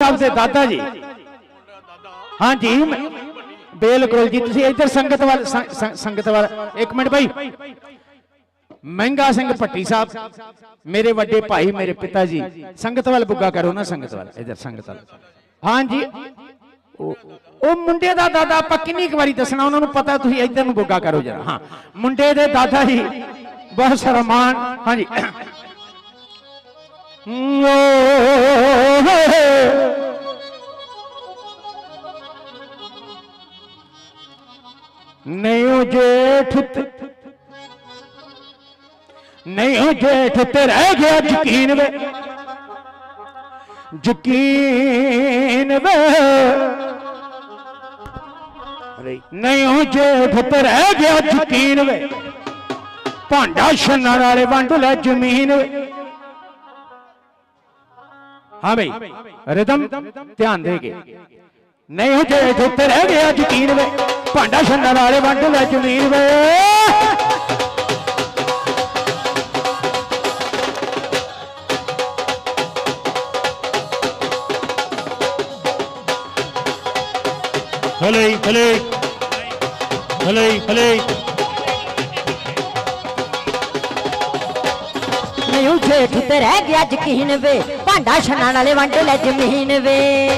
ਸਾਹਿਬ ਦੇ ਦਾਦਾ ਜੀ। ਹਾਂਜੀ, ਮੈਂ- ਬਿਲਕੁਲ ਜੀ, ਤੁਸੀਂ ਇੱਧਰ ਸੰਗਤ ਵੱਲ ਸੰਗਤ ਵੱਲ ਇੱਕ ਮਿੰਟ ਭਾਈ ਮਹਿੰਗਾ ਸਿੰਘ ਭੱਟੀ ਸਾਹਿਬ, ਮੇਰੇ ਵੱਡੇ ਭਾਈ, ਮੇਰੇ ਪਿਤਾ ਜੀ। ਸੰਗਤ ਵੱਲ ਬੁੱਗਾ ਕਰੋ ਨਾ ਸੰਗਤ ਵੱਲ, ਇੱਧਰ ਸੰਗਤ ਵੱਲ। ਹਾਂਜੀ। ਉਹ ਉਹ ਮੁੰਡੇ ਦਾ ਦਾਦਾ ਆਪਾਂ ਕਿੰਨੀ ਕੁ ਵਾਰੀ ਦੱਸਣਾ, ਉਹਨਾਂ ਨੂੰ ਪਤਾ ਤੁਸੀਂ ਇੱਧਰ ਨੂੰ ਬੁੱਗਾ ਕਰੋ ਜਰਾ। ਹਾਂ। ਮੁੰਡੇ ਦੇ ਦਾਦਾ ਜੀ, ਬਹੁਤ ਸਰਮਾਨ ਹਾਂਜੀ। ਨਹੀਂ ਜੇਠ ਤੇ- ਨਹੀਂ ਜੇਠ ਤੇ ਰਹਿ ਗਿਆ ਯਕੀਨ ਵੇ। ਯਕੀਨ ਵੇ। ਨਹੀਂ ਉਹ ਜੇਠ ਤੇ ਰਹਿ ਗਿਆ ਯਕੀਨ ਵੇ। ਭਾਂਡਾ ਛੰਨਣ ਵਾਲੇ ਵੰਡ ਲੈ ਜ਼ਮੀਨ ਵੇ। ਹਾਂ ਬਈ ਰਿਦਮ ਧਿਆਨ ਦੇ ਕੇ ਨਹੀਂ ਹੋ ਜੇ ਉੱਤੇ ਰਹਿ ਗਿਆ ਯਕੀਨ ਵੇ ਭਾਂਡਾ ਛੰਡਣ ਵਾਲੇ ਵੰਡ ਲੈ ਜ਼ਮੀਨ ਵੇ ਹਲੇ ਹਲੇ ਹਲੇ ਹਲੇ ਨਹੀਂ ਉਹ ਜੇਠ ਤੇ ਰਹਿ ਗਿਆ ਯਕੀਨ ਵੇ। ਭਾਂਡਾ ਛਣਾਣ ਵਾਲੇ ਵੰਡ ਲੈ ਜ਼ਮੀਨ ਵੇ।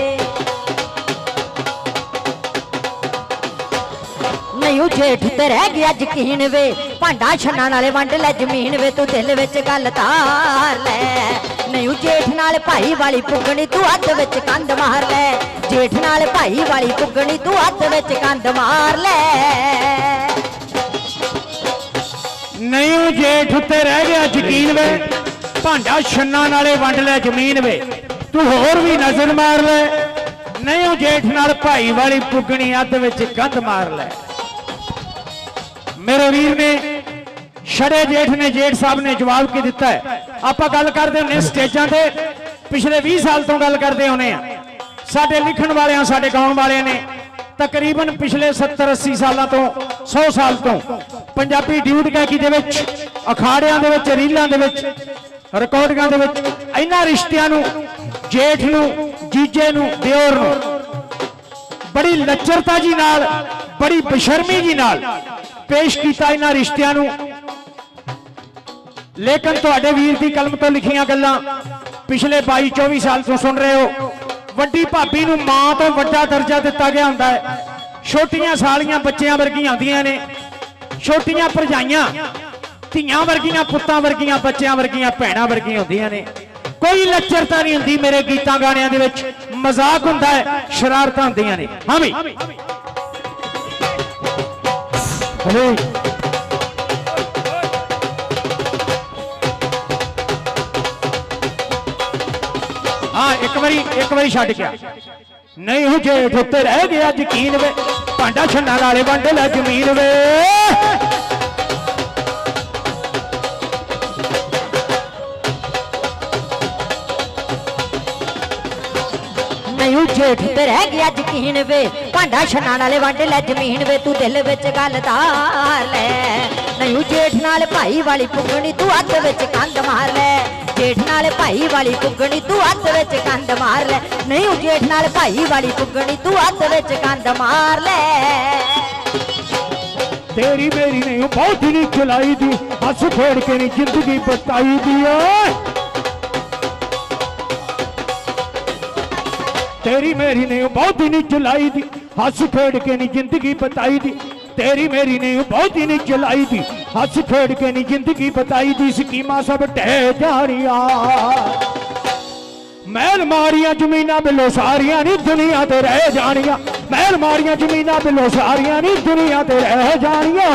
ਨਹੀਂ ਉਹ ਤੇ ਰਹਿ ਗਿਆ ਯਕੀਨ ਵੇ। ਭਾਂਡਾ ਛਣਾਣ ਵਾਲੇ ਵੰਡ ਲੈ ਜ਼ਮੀਨ ਵੇ। ਤੂੰ ਦਿਲ ਵਿੱਚ ਗੱਲ ਤਾਰ ਲੈ। ਨਹੀਂ ਉਹ ਜੇਠ ਨਾਲ ਭਾਈ ਵਾਲੀ ਪੁੱਗਣੀ ਤੂੰ ਹੱਥ ਵਿੱਚ ਕੰਧ ਮਾਰ ਲੈ। ਜੇਠ ਨਾਲ ਭਾਈ ਵਾਲੀ ਪੁੱਗਣੀ ਤੂੰ ਹੱਥ ਵਿੱਚ ਕੰਧ ਮਾਰ ਲੈ। ਨਹੀਂ ਉਹ ਜੇਠ ਉੱਤੇ ਰਹਿ ਗਿਆ ਯਕੀਨ ਵੇ। ਭਾਂਡਾ ਛੰਨਾ ਨਾਲੇ ਵੰਡ ਲੈ ਜ਼ਮੀਨ ਵੇ। ਤੂੰ ਹੋਰ ਵੀ ਨਜ਼ਰ ਮਾਰ ਲੈ। ਨਹੀਂ ਉਹ ਜੇਠ ਨਾਲ ਭਾਈ ਵਾਲੀ ਪੁੱਗਣੀ ਅੱਧ ਵਿੱਚ ਕੰਧ ਮਾਰ ਲੈ। ਮੇਰੇ ਵੀਰ ਨੇ, ਛੜੇ ਜੇਠ ਨੇ, ਜੇਠ ਸਾਹਿਬ ਨੇ ਜਵਾਬ ਕੀ ਦਿੱਤਾ ਹੈ? ਆਪਾਂ ਗੱਲ ਕਰਦੇ ਹੁੰਨੇ ਸਟੇਜਾਂ ਤੇ। ਪਿਛਲੇ 20 ਸਾਲ ਤੋਂ ਗੱਲ ਕਰਦੇ ਹੁੰਨੇ ਆ ਸਾਡੇ ਲਿਖਣ ਵਾਲਿਆਂ, ਸਾਡੇ ਗਾਉਣ ਵਾਲਿਆਂ ਨੇ ਤਕਰੀਬਨ ਪਿਛਲੇ 70 80 ਸਾਲਾਂ ਤੋਂ 100 ਸਾਲ ਤੋਂ ਪੰਜਾਬੀ ਡਿਊਟ ਗਾਇਕੀ ਦੇ ਵਿੱਚ, ਅਖਾੜਿਆਂ ਦੇ ਵਿੱਚ, ਰੀਲਾਂ ਦੇ ਵਿੱਚ ਰਿਕਾਰਡਿੰਗਾਂ ਦੇ ਵਿੱਚ ਇਹਨਾਂ ਰਿਸ਼ਤਿਆਂ ਨੂੰ, ਜੇਠ ਨੂੰ, ਜੀਜੇ ਨੂੰ, ਦਿਓਰ ਨੂੰ। ਬੜੀ ਲੱਚਰਤਾ ਜੀ ਨਾਲ, ਬੜੀ ਬਸ਼ਰਮੀ ਜੀ ਨਾਲ ਪੇਸ਼ ਕੀਤਾ ਇਹਨਾਂ ਰਿਸ਼ਤਿਆਂ ਨੂੰ। ਲੇਕਿਨ ਤੁਹਾਡੇ ਵੀਰ ਦੀ ਕਲਮ ਤੋਂ ਲਿਖੀਆਂ ਗੱਲਾਂ ਪਿਛਲੇ 22 24 ਸਾਲ ਤੋਂ ਸੁਣ ਰਹੇ ਹੋ। ਵੱਡੀ ਭਾਬੀ ਨੂੰ ਮਾਂ ਤੋਂ ਵੱਡਾ ਦਰਜਾ ਦਿੱਤਾ ਗਿਆ ਹੁੰਦਾ ਹੈ। ਛੋਟੀਆਂ ਸਾਲੀਆਂ ਬੱਚਿਆਂ ਵਰਗੀਆਂ ਆਉਂਦੀਆਂ ਨੇ। ਛੋਟੀਆਂ ਭਰਜਾਈਆਂ ਧੀਆਂ ਵਰਗੀਆਂ ਪੁੱਤਾਂ ਵਰਗੀਆਂ ਬੱਚਿਆਂ ਵਰਗੀਆਂ ਭੈਣਾਂ ਵਰਗੀਆਂ ਹੁੰਦੀਆਂ ਨੇ। ਕੋਈ ਲੱਚਰਤਾ ਨਹੀਂ ਹੁੰਦੀ ਮੇਰੇ ਗੀਤਾਂ ਗਾਣਿਆਂ ਦੇ ਵਿੱਚ। ਮਜ਼ਾਕ ਹੁੰਦਾ ਹੈ ਸ਼ਰਾਰਤਾਂ ਹੁੰਦੀਆਂ ਨੇ। ਹਾਂ ਵੀ। ਹਲੇ। ਹਾਂ ਇੱਕ ਵਾਰੀ ਇੱਕ ਵਾਰੀ ਛੱਡ ਗਿਆ ਨਹੀਂ ਹੋ ਜੇ ਉੱਤੇ ਰਹਿ ਗਿਆ ਯਕੀਨ ਵੇ। ਭਾਂਡਾ ਛੰਨਾ ਵਾਲੇ ਵੰਡ ਲੈ ਜ਼ਮੀਨ ਵੇ। ਜੇਠ ਤੇ ਰਹਿ ਗਿਆ ਯਕੀਨ ਵੇ। ਭਾਂਡਾ ਛਣਾਣ ਵਾਲੇ ਵੰਡ ਲੈ ਜ਼ਮੀਨ ਵੇ। ਤੂੰ ਦਿਲ ਵਿੱਚ ਗੱਲ ਧਾਰ ਲੈ। ਨਹੀਂ ਜੇਠ ਨਾਲ ਭਾਈ ਵਾਲੀ ਪੁੱਗਣੀ ਤੂੰ ਹੱਥ ਵਿੱਚ ਕੰਧ ਮਾਰ ਲੈ। ਜੇਠ ਨਾਲ ਭਾਈ ਵਾਲੀ ਪੁੱਗਣੀ ਤੂੰ ਹੱਥ ਵਿੱਚ ਕੰਧ ਮਾਰ ਲੈ। ਨਹੀਂ ਉਹ ਜੇਠ ਨਾਲ ਭਾਈ ਵਾਲੀ ਪੁੱਗਣੀ ਤੂੰ ਹੱਥ ਵਿੱਚ ਕੰਧ ਮਾਰ ਲੈ। ਤੇਰੀ ਮੇਰੀ ਨਹੀਂ ਉਹ ਬਹੁਤ ਨਹੀਂ ਚਲਾਈ ਦੀ। ਹੱਸ ਖੇਡ ਕੇ ਨਹੀਂ ਜ਼ਿੰਦਗੀ ਬਤਾਈ ਦੀ ਓਏ। ਤੇਰੀ ਮੇਰੀ ਨੇ ਬਹੁਤੀ ਨਹੀਂ ਚਲਾਈ ਦੀ, ਹੱਸ ਖੇਡ ਕੇ ਨਹੀਂ ਜ਼ਿੰਦਗੀ ਬਤਾਈ ਦੀ। ਤੇਰੀ ਮੇਰੀ ਨੇ ਬਹੁਤੀ ਬਹੁਤ ਨਹੀਂ ਚਲਾਈ ਦੀ, ਹੱਸ ਖੇਡ ਕੇ ਨਹੀਂ ਜ਼ਿੰਦਗੀ ਬਤਾਈ ਦੀ। ਸਕੀਮਾਂ ਸਭ ਢਹਿ ਜਾਣੀਆਂ। ਮਹਿਲ ਮਾਰੀਆਂ ਜ਼ਮੀਨਾਂ ਬਿੱਲੋ ਸਾਰੀਆਂ ਨਹੀਂ ਦੁਨੀਆ ਤੇ ਰਹਿ ਜਾਣੀਆਂ। ਮਹਿਲ ਮਾਰੀਆਂ ਜ਼ਮੀਨਾਂ ਬਿੱਲੋ ਸਾਰੀਆਂ ਨਹੀਂ ਦੁਨੀਆ ਤੇ ਰਹਿ ਜਾਣੀਆਂ।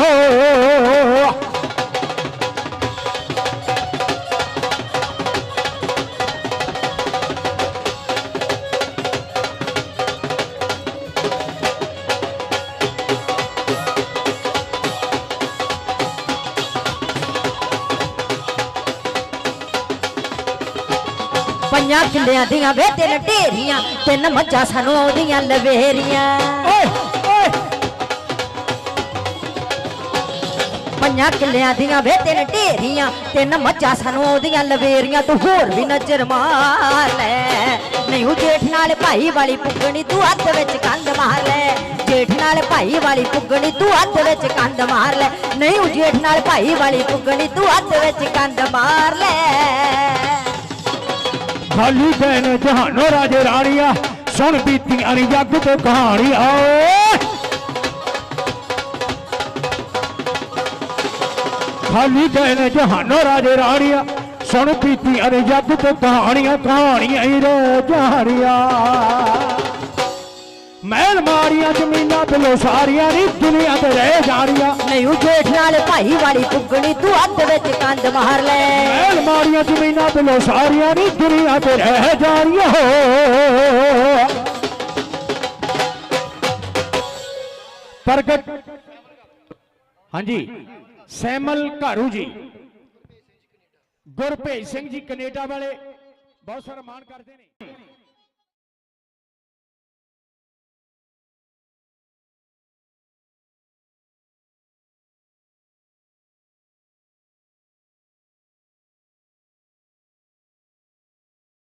ਪੰਜਾਂ ਕਿੱਲਿਆਂ ਦੀਆਂ ਵੇ ਤਿੰਨ ਢੇਰੀਆਂ ਤਿੰਨ ਮੱਝਾਂ ਸਾਨੂੰ ਆਉਂਦੀਆਂ ਲਵੇਰੀਆਂ। ਪੰਜਾਂ ਕਿੱਲਿਆਂ ਦੀਆਂ ਵੇ ਤਿੰਨ ਢੇਰੀਆਂ ਤਿੰਨ ਮੱਝਾਂ ਸਾਨੂੰ ਆਉਂਦੀਆਂ ਲਵੇਰੀਆਂ। ਤੂੰ ਹੋਰ ਵੀ ਨਜ਼ਰ ਮਾਰ ਲੈ। ਨਹੀਂ ਉਹ ਜੇਠ ਨਾਲ ਭਾਈ ਵਾਲੀ ਪੁੱਗਣੀ ਤੂੰ ਹੱਥ ਵਿੱਚ ਕੰਧ ਮਾਰ ਲੈ। ਜੇਠ ਨਾਲ ਭਾਈ ਵਾਲੀ ਪੁੱਗਣੀ ਤੂੰ ਹੱਥ ਵਿੱਚ ਕੰਧ ਮਾਰ ਲੈ। ਨਹੀਂ ਉਹ ਜੇਠ ਨਾਲ ਭਾਈ ਵਾਲੀ ਪੁੱਗਣੀ ਤੂੰ ਹੱਥ ਵਿੱਚ ਕੰਧ ਮਾਰ ਲੈ। ਖਾਲੀ ਗਏ ਜਹਾਨੋ ਰਾਜੇ ਰਾਣੀਆਂ, ਸੁਣ ਬੀਤੀਆਂ ਨੀ ਜੱਗ ਤੋਂ ਕਹਾਣੀ, ਆਓ। ਖਾਲੀ ਗਏ ਜਹਾਨੋ ਰਾਜੇ ਰਾਣੀਆਂ, ਸੁਣ ਬੀਤੀਆਂ ਨੀ ਜੱਗ ਤੋਂ ਕਹਾਣੀਆਂ ਕਹਾਣੀਆਂ ਹੀ ਰੋ ਜਾਣੀਆਂ। ਮਹਿਲ ਮਾਰੀਆਂ ਜ਼ਮੀਨਾਂ ਬਿਲੋ ਸਾਰੀਆਂ ਨੀ ਦੁਨੀਆ ਤੇ ਰਹਿ ਜਾਣੀਆਂ ਨਹੀਂ ਉਹ ਜੇਠ ਨਾਲ ਭਾਈ ਵਾਲੀ ਪੁੱਗਣੀ ਤੂੰ ਹੱਥ ਵਿੱਚ ਕੰਧ ਮਾਰ ਲੈ। ਮਹਿਲ ਮਾਰੀਆਂ ਜ਼ਮੀਨਾਂ ਬਿਲੋ ਸਾਰੀਆਂ ਨੀ ਦੁਨੀਆ ਤੇ ਰਹਿ ਜਾਣੀਆਂ ਹੋ। ਪ੍ਰਗਟ। ਹਾਂਜੀ ਸੈਮਲ ਘਾਰੂ ਜੀ। ਗੁਰਭੇਜ ਸਿੰਘ ਜੀ ਕੈਨੇਡਾ ਵਾਲੇ ਬਹੁਤ ਸਾਰਾ ਮਾਣ ਕਰਦੇ ਨੇ।